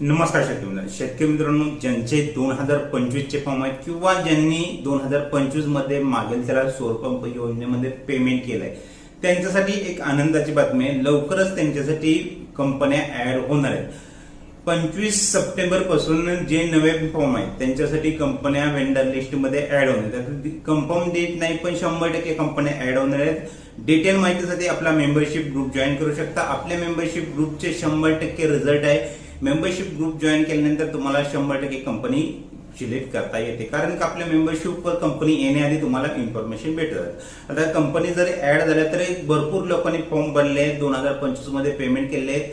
नमस्कार शेतकरी मित्रांनो. शेतकरी मित्रांनो ज्यांचे दोन हजार पंचवीसचे फॉर्म आहेत किंवा ज्यांनी दोन हजार पंचवीसमध्ये मागेल त्याला सौरपंप योजनेमध्ये पेमेंट केलंय त्यांच्यासाठी एक आनंदाची बातमी आहे. लवकरच त्यांच्यासाठी कंपन्या ऍड होणार आहेत. पंचवीस सप्टेंबरपासून जे नवे फॉर्म आहेत त्यांच्यासाठी कंपन्या वेंडर लिस्टमध्ये ऍड होणार आहेत. कन्फर्म डेट नाही पण शंभर टक्के कंपन्या ऍड होणार आहेत. डिटेल माहितीसाठी आपला मेंबरशिप ग्रुप जॉईन करू शकता. आपल्या मेंबरशिप ग्रुपचे शंभर टक्के रिझल्ट आहे. मेंबरशिप ग्रुप जॉईन केल्यानंतर तुम्हाला शंभर टक्के कंपनी सिलेक्ट करता येते. कारण का आपल्या मेंबरशिपवर कंपनी येण्याआधी तुम्हाला इन्फॉर्मेशन भेटतात आता कंपनी जर ऍड झाल्या तर भरपूर लोकांनी फॉर्म भरले आहेत. दोन हजार पंचवीसमध्ये पेमेंट केले आहेत.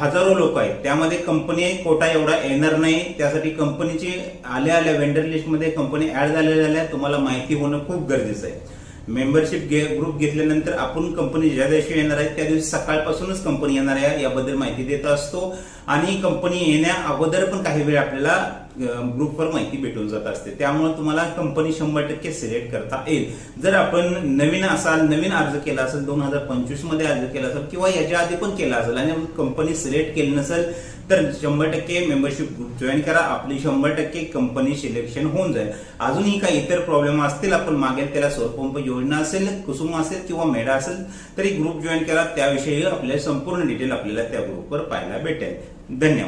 हजारो लोक आहेत. त्यामध्ये कंपनी कोटा एवढा येणार नाही. त्यासाठी कंपनीची आल्या आल्या वेंडर लिस्टमध्ये कंपनी ऍड झालेल्या तुम्हाला माहिती होणं खूप गरजेचं आहे. मेंबरशिप ग्रुप घेतल्यानंतर आपण कंपनी ज्या दिवशी येणार आहे त्या दिवशी सकाळपासूनच कंपनी येणार आहे. याबद्दल माहिती देत असतो. आणि कंपनी येण्या अगोदर पण काही वेळ आपल्याला ग्रुपवर माहिती भेटून जात असते. त्यामुळे तुम्हाला कंपनी शंभर टक्के सिलेक्ट करता येईल. जर आपण नवीन असाल नवीन अर्ज केला असेल दोन हजार पंचवीसमध्ये अर्ज केला असेल किंवा याच्या आधी पण केला असेल आणि कंपनी सिलेक्ट केली नसेल तर शंभर टक्के मेंबरशिप ग्रुप जॉईन करा. आपली शंभर टक्के कंपनी सिलेक्शन होऊन जाईल. अजूनही काही इतर प्रॉब्लेम असतील आपण मागेल त्याला सौरपंप योजना असेल कुसुम असेल किंवा मेडा असेल तरी ग्रुप जॉईन करा त्याविषयी आपल्याला संपूर्ण डिटेल आपल्याला त्या ग्रुपवर पाहायला भेटेल. धन्यवाद.